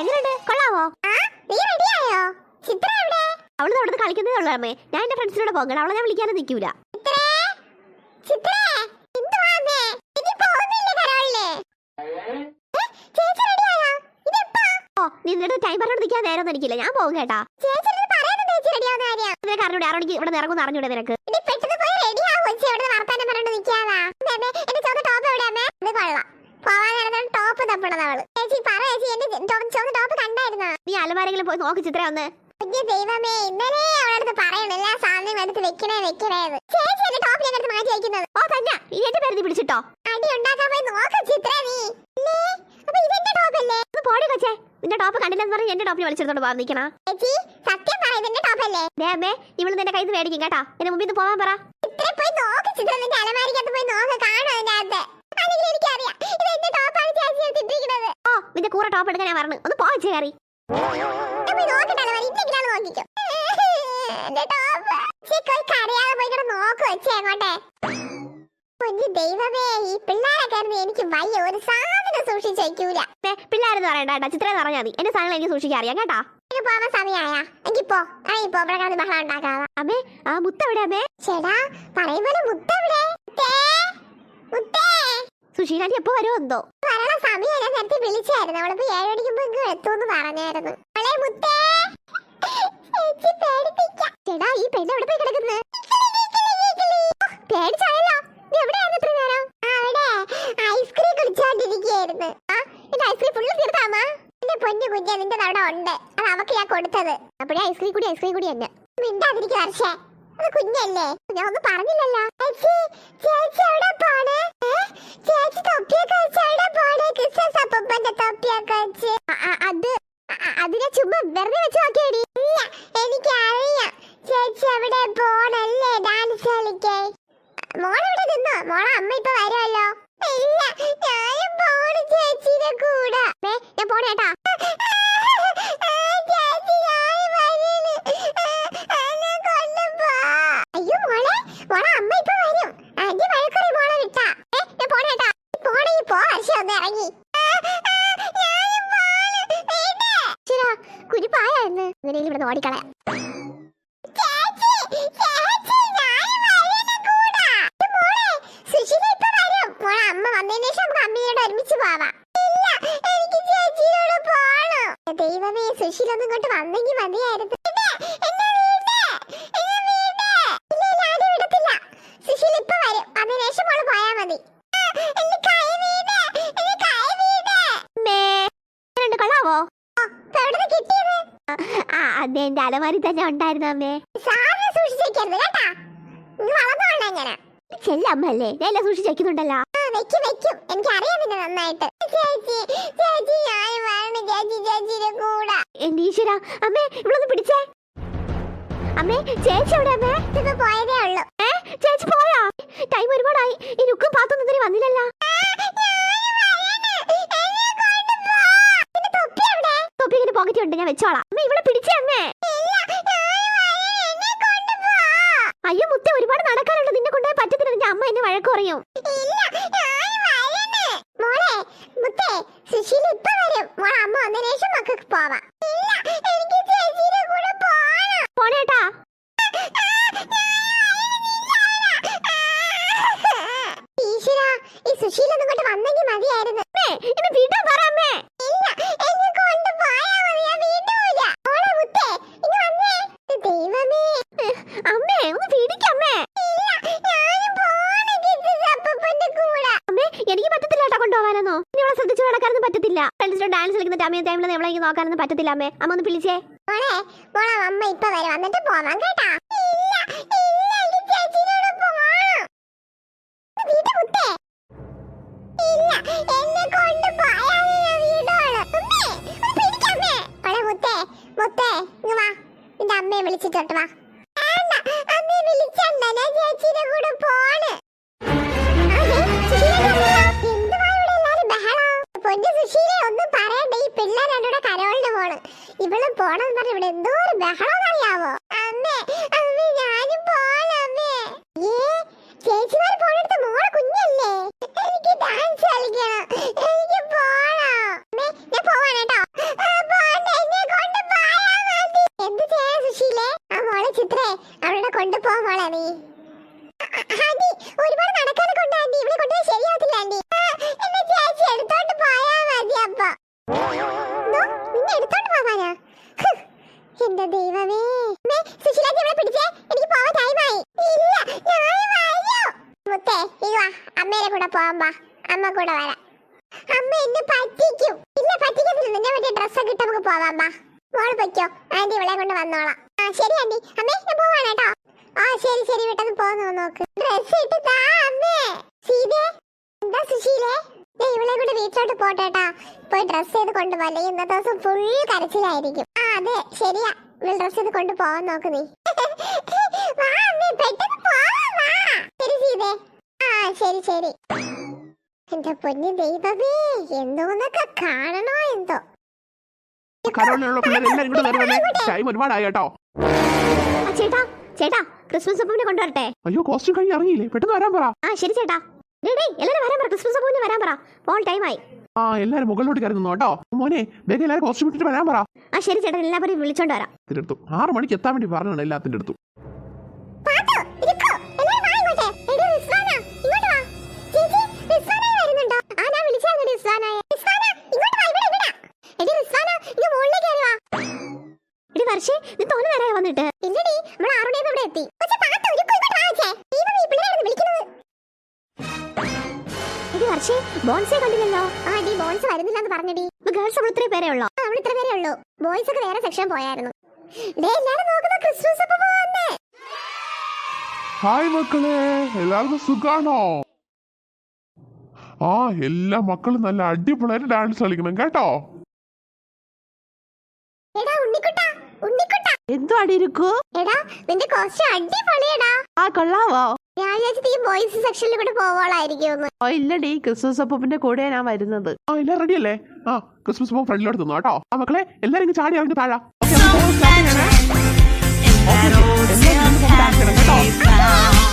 എങ്ങനെയുണ്ട് കൊള്ളാവോ? നീ റെഡിയായോ ചിത്ര എവിടെ? അവൾ അവിടെ കളിക്കുന്നതേ ഉള്ളൂ അമ്മേ. ഞാൻ എന്റെ ഫ്രണ്ട്സിനോട് പോകണം. അവളെ ഞാൻ വിളിക്കാനും നിൽക്കൂല. നിന്റെ ടൈം പറഞ്ഞോണ്ട് നിൽക്കാൻ നേരം എനിക്കില്ല. ഞാൻ പോകും കേട്ടാ. നിനക്ക് അറിഞ്ഞൂടെ? ആറോ മണിക്ക് ഇവിടെ ഇറങ്ങും അറിഞ്ഞൂടെ നിനക്ക്? പെട്ടെന്ന് പോയി റെഡിയാവും ചേച്ചി ഇവിടെ വർത്താനം പറഞ്ഞോണ്ട് നിൽക്കാതാ. എന്റെ ചോദ്യ ടോപ്പ് എവിടെ അമ്മേ? ഇത് കൊള്ളാം. പോവാൻ ടോപ്പ് തപ്പണത് അവൾ. ചേച്ചി പറ ചേച്ചി എന്റെ ചുവന്ന ടോപ്പ് കണ്ടായിരുന്നോ? നീ അലമാരെങ്കിലും പോയി നോക്ക് ചിത്ര ഒന്ന്. കുഞ്ഞു ദൈവമേ ഇന്നലെ അവളടുത്ത് പറയണ എല്ലാ സാധനവും എടുത്ത് വെക്കണേ വെക്കണേ ചേച്ചി എന്റെ ടോപ്പ് ഞാൻ എടുത്ത് മാറ്റി വെക്കുന്നത്. ഓ തന്നെ. നീ എന്റെ പേര് നീ പിടിച്ചിട്ടോ? അടി ഉണ്ടാക്കാൻ പോയി നോക്ക് ചിത്ര നീ? അപ്പൊ ഇതെന്റെ ഒന്ന് പോടി കൊച്ചേ. നിന്റെ ടോപ്പ് കണ്ടില്ലെന്ന് പറഞ്ഞ് എന്റെ ടോപ്പിൽ വലിച്ചെടുത്തോണ്ട് പോകാൻ നിൽക്കണ ചേച്ചി സത്യം പറ ഇതെന്റെ ദേ അമ്മേ ഇവൾ നിന്റെ കയ്യിൽ നിന്ന് മേടിക്കും കേട്ടാ. എന്റെ മുമ്പിൽ നിന്ന് പോകാൻ പറ. ചിത്ര പോയി നോക്ക് ചിത്ര നിന്റെ അലമാരിക്കകത്ത് പോയി നോക്ക് കാണും അതിന്റെ അകത്ത്. അല്ലെങ്കിൽ എനിക്കറിയാം. ഇത് എന്റെ ടോപ്പാണ് എടുത്തിട്ടിരിക്കുന്നത്. ഓ നിന്റെ കൂറ ടോപ്പ് എടുക്കാൻ ഞാൻ പറഞ്ഞു. ഒന്ന് പോയി കയറി. നോക്കട്ടെ എന്റെ ദൈവമേ ഈ പിള്ളേരെ ആയിരുന്നു എനിക്ക് വയ്യ. ഒരു സാധനം സൂക്ഷിച്ച് വയ്ക്കൂല പിള്ളേരെന്ന് പറയണ്ട കേട്ടാ. ചിത്രം പറഞ്ഞാൽ മതി. എന്റെ സാധനങ്ങൾ എനിക്ക് സൂക്ഷിക്കാൻ അറിയാം കേട്ടാ. എനിക്ക് പോവാൻ സമയമായ എനിക്ക് പോ. ഇപ്പൊ ഇവിടെ കിടന്ന് ബഹളം ഉണ്ടാക്കാതെ അമ്മേ ആ മുത്ത എവിടെ അമ്മേ? ചേടാ മുത്തേ സുശീല സുശീലാന്റി എപ്പോ വരുമോ എന്തോ? വരണ സമയം ഞാൻ നേരത്തെ വിളിച്ചായിരുന്നു. അവളിപ്പോ ഏഴ് മണിക്ക് എത്തുമെന്ന് പറഞ്ഞായിരുന്നു. അവളെ മുത്തേ. ചേടാ ഈ പെണ്ണ് എവിടെ പോയി പേടിച്ചായല്ലോ ഐസ്ക്രീം കുടിച്ചോണ്ടിരിക്കുകയായിരുന്നു ആ എന്റെ ഐസ്ക്രീം ഫുള്ള് തീർത്താമാ? എന്റെ പൊന്നു കുഞ്ഞ നിന്റെ അവിടെ ഉണ്ട്. അത് അവക്ക് ഞാൻ കൊടുത്തത്. അപ്പോഴേ ഐസ്ക്രീം കൂടി ഐസ്ക്രീം കൂടി തന്നെ മിണ്ടാതിരിക്കും ഹർഷേ അത് കുഞ്ഞല്ലേ. ഞാൻ ഒന്നും പറഞ്ഞില്ലല്ലോ. ചേച്ചി ചേച്ചി എവിടെ പോണേ? ചേച്ചി തൊപ്പിയൊക്കെ വെച്ച് എവിടെ പോണേ? ക്രിസ്മസ് അപ്പൂപ്പന്റെ തൊപ്പിയൊക്കെ വെച്ച്. അത് അതിനെ ചുമ്മാ വെറുതെ വെച്ച് നോക്കിയടി. എനിക്കറിയാം. ചേച്ചി അവിടെ പോണല്ലേ? ഡാൻസ് കളിക്കേ മോളെവിടെ നിന്നോ? മോളെ അമ്മ ഇപ്പൊ വരുമല്ലോ ഇല്ല ഞാനും പോണു ചേച്ചിയുടെ കൂടെ. ഞാൻ പോണേട്ടാ. അയ്യോ മോളെ മോളെ അമ്മ ഇപ്പൊ വരും. ആന്റി വഴക്കുറി മോളെ വിട്ടാ. ഞാൻ പോണേട്ടാ പോണെങ്കിൽ പോ ഹർഷ ഒന്ന് ഇറങ്ങി. കുരിപ്പായായിരുന്നു ഇവനെയും ഇവിടുന്ന് ഓടിക്കളയാം ചേച്ചി, ചേച്ചി, ഞാനും വരുന്നു കൂടെ. ഇത് മോളെ, സുശീല ഇപ്പൊ വരും. മോളെ അമ്മ വന്നതിന് ശേഷം നമുക്ക് അമ്മയോട് ഒരുമിച്ച് പോവാം ഇല്ല എനിക്ക് ചേച്ചിയോട് പോണം ദൈവമേ സുശീല ഒന്നും ഇങ്ങോട്ട് വന്നെങ്കിൽ മതിയായിരുന്നു ഇത്, എന്നെ വീട്, എന്നെ വീട്. ഇല്ല, ഇല്ല, ആരും വിടത്തില്ല. സുശീല ഇപ്പൊ വരും അതിന് ശേഷം മോൾ പോയാ മതി ആ, എന്റെ കൈ വീട്, ഇങ്ങോട്ട് കൈ മതിയായിരുന്നു. അമ്മേ എന്റെ അലമാരി തന്നെ ഉണ്ടായിരുന്നു അമ്മേ. സൂക്ഷിച്ചേക്കരുത് കേട്ടാ. ചെല്ലമ്മല്ലേ ഞാൻ എല്ലാം സൂക്ഷിച്ച് വെക്കുന്നുണ്ടല്ലോ. ആ, വെക്കും വെക്കും. എനിക്ക് അറിയാം നിന്നെ നന്നായിട്ട്. ചേച്ചി ചേച്ചി ഞാൻ വേണം ചേച്ചി ചേച്ചിയുടെ കൂടെ. എന്റെ ഈശ്വര അമ്മേ ഇവളൊന്ന് പിടിച്ചേ. അമ്മേ ചേച്ചി എവിടെ അമ്മേ? ഇപ്പൊ പോയതേ ഉള്ളൂ. ഏ ചേച്ചി പോയാ? ടൈം ഒരുപാടായി. ഈ രുക്കും പാത്തൊന്നും ഇതുവരെ വന്നില്ലല്ലോ. തൊപ്പി ഇങ്ങനെ പോക്കറ്റ് ഉണ്ട് ഞാൻ വെച്ചോളാം. അമ്മേ പിടിച്ചേ അമ്മേ അയ്യോ മുത്ത ഒരുപാട് നടക്കാനുണ്ട്. അമ്മ എന്നെ വഴക്ക് പറയും. സുശീല ഒന്നും വന്നെങ്കിൽ മതിയായിരുന്നു. എന്നെ പറ അമ്മേ. എന്നെ കൊണ്ട് പോയാ മതി ഞാൻ വീട്ടൂല മോളെ മുത്തേ ഇനി വന്നേ ദൈവമേ അമ്മേ ഒന്ന് പിടിക്കമ്മേ ഇല്ല ഞാനും പോണം കിച്ചസ് അപ്പൂപ്പന്റെ കൂടെ അമ്മേ എനിക്ക് പറ്റത്തില്ല കേട്ടോ കൊണ്ടുപോകാനൊന്നും ഇനി നടക്കാനൊന്നും പറ്റത്തില്ല. ഡാൻസ് കളിക്കുന്ന ടൈമിൽ ടൈമിൽ നോക്കാനൊന്നും പറ്റത്തില്ല അമ്മേ. അമ്മ ഒന്ന് വിളിച്ചേ. മോളെ മോളെ അമ്മ ഇപ്പൊ വരും. വന്നിട്ട് പോവാം കേട്ടാ. ഇല്ല ഇല്ല ഇവാ അമ്മേനെ കൂടെ പോവാൻ വാ. അമ്മ കൂടെ വരാം. അമ്മ എന്നെ പറ്റിക്കും. ഇല്ല പറ്റിക്കുന്നില്ല നിന്നെ മറ്റേ ഡ്രസ്സൊക്കെ ഇട്ട് നമുക്ക് പോവാൻ വാ. മോൾ പൊയ്ക്കോ. ആന്റി ഇവളെ കൊണ്ട് വന്നോളാം. ആ ശരി ആന്റി. അമ്മേ ഞാൻ പോവാണ് കേട്ടോ. ആ ശരി ശരി. പെട്ടെന്ന് പോന്നു നോക്ക്. ഡ്രസ് ഇട്ട് അമ്മേ. സീതേ എന്താ സുശീലേ? ഇവളെ കൂടെ വീട്ടിലോട്ട് പോട്ടേട്ടാ പോയി ഡ്രസ് ചെയ്ത് കൊണ്ടുപോലെ ഇന്നത്തെ ദിവസം ഫുൾ കരച്ചിലായിരിക്കും. ആ അതെ ശരിയാ. ഇവൾ ഡ്രസ് ചെയ്ത് കൊണ്ടുപോവാൻ നോക്ക് നീ. വാ അമ്മേ പെട്ടെന്ന് പോവാ ശരി സീതേ. ശരി ശരി. എന്റെ പൊന്നു ദൈവമേ എന്തോന്നൊക്കെ കാണണോ എന്തോ. കരോളിലുള്ള പിള്ളേരെല്ലാം ഇങ്ങോട്ട് ടൈം ഒരുപാടായി കേട്ടോ. ചേട്ടാ ചേട്ടാ ക്രിസ്മസ് അപ്പൂവിനെ കൊണ്ടുവരട്ടെ. അയ്യോ കോസ്റ്റ്യൂം കഴിഞ്ഞ് ഇറങ്ങിയില്ലേ? പെട്ടെന്ന് വരാൻ പറ. ആ ശരി ചേട്ടാ. ഡേ വരാൻ പറ ക്രിസ്മസ് അപ്പൂവിനെ വരാൻ പറ. പോൾ ടൈമായി ആ എല്ലാരും മുകളിലോട്ട് കയറി നിന്നോ കേട്ടോ. മോനെ വേഗം എല്ലാവരും കോസ്റ്റ്യൂം ഇട്ടിട്ട് വരാൻ പറ. ആ ശരി ചേട്ടാ വിളിച്ചോണ്ട് വരാം. ആറ് മണിക്ക് എത്താൻ വേണ്ടി പറഞ്ഞാണ് എല്ലാത്തിന്റെ അടുത്തും. കണ്ടില്ലല്ലോ. ആടി ബോയ്സ് വരുന്നില്ല എന്ന് പറഞ്ഞടി. ഗേൾസ് അവൾ ഇത്രേ പേരേ ഉള്ളോ? ആ, അവിടെ ഇത്ര പേരേ ഉള്ളൂ. ബോയ്സ് ഒക്കെ വേറെ സെക്ഷൻ പോയായിരുന്നു. ഡേ എല്ലാരും നോക്കുന്ന ക്രിസ്മസ് അപ്പൊ വന്നേ ഹായ് മക്കളെ. എല്ലാവർക്കും സുഖാണോ? ആ എല്ലാ മക്കളും നല്ല അടിപൊളിയായിട്ട് ഡാൻസ് കളിക്കണം കേട്ടോ? എടാ ഉണ്ണിക്കുട്ടാ ഉണ്ണിക്കുട്ടാ. എന്തോ അടിയിരിക്കൂ എടാ നിന്റെ കോസ്റ്റ്യൂം അടിപൊളിയടാ. ആ കൊള്ളാവോ? ഞാൻ വിചാരിച്ചത് ഈ ബോയ്സ് സെക്ഷനിൽ കൂടെ പോവാളായിരിക്കും ഓ ഇല്ലടി ക്രിസ്മസ് അപ്പൂപ്പിന്റെ കൂടെ ഞാൻ വരുന്നത് ആ എല്ലാം റെഡി അല്ലേ ആ ക്രിസ്മസ് പോകും ഫ്രണ്ടിലോട്ട് നിന്നോ കേട്ടോ ആ മക്കളെ എല്ലാരും ഇങ്ങ് ചാടി ഇറങ്ങി താഴാ in that എല്ലാവരും ഡാൻസ് ചെയ്യണം കേട്ടോ.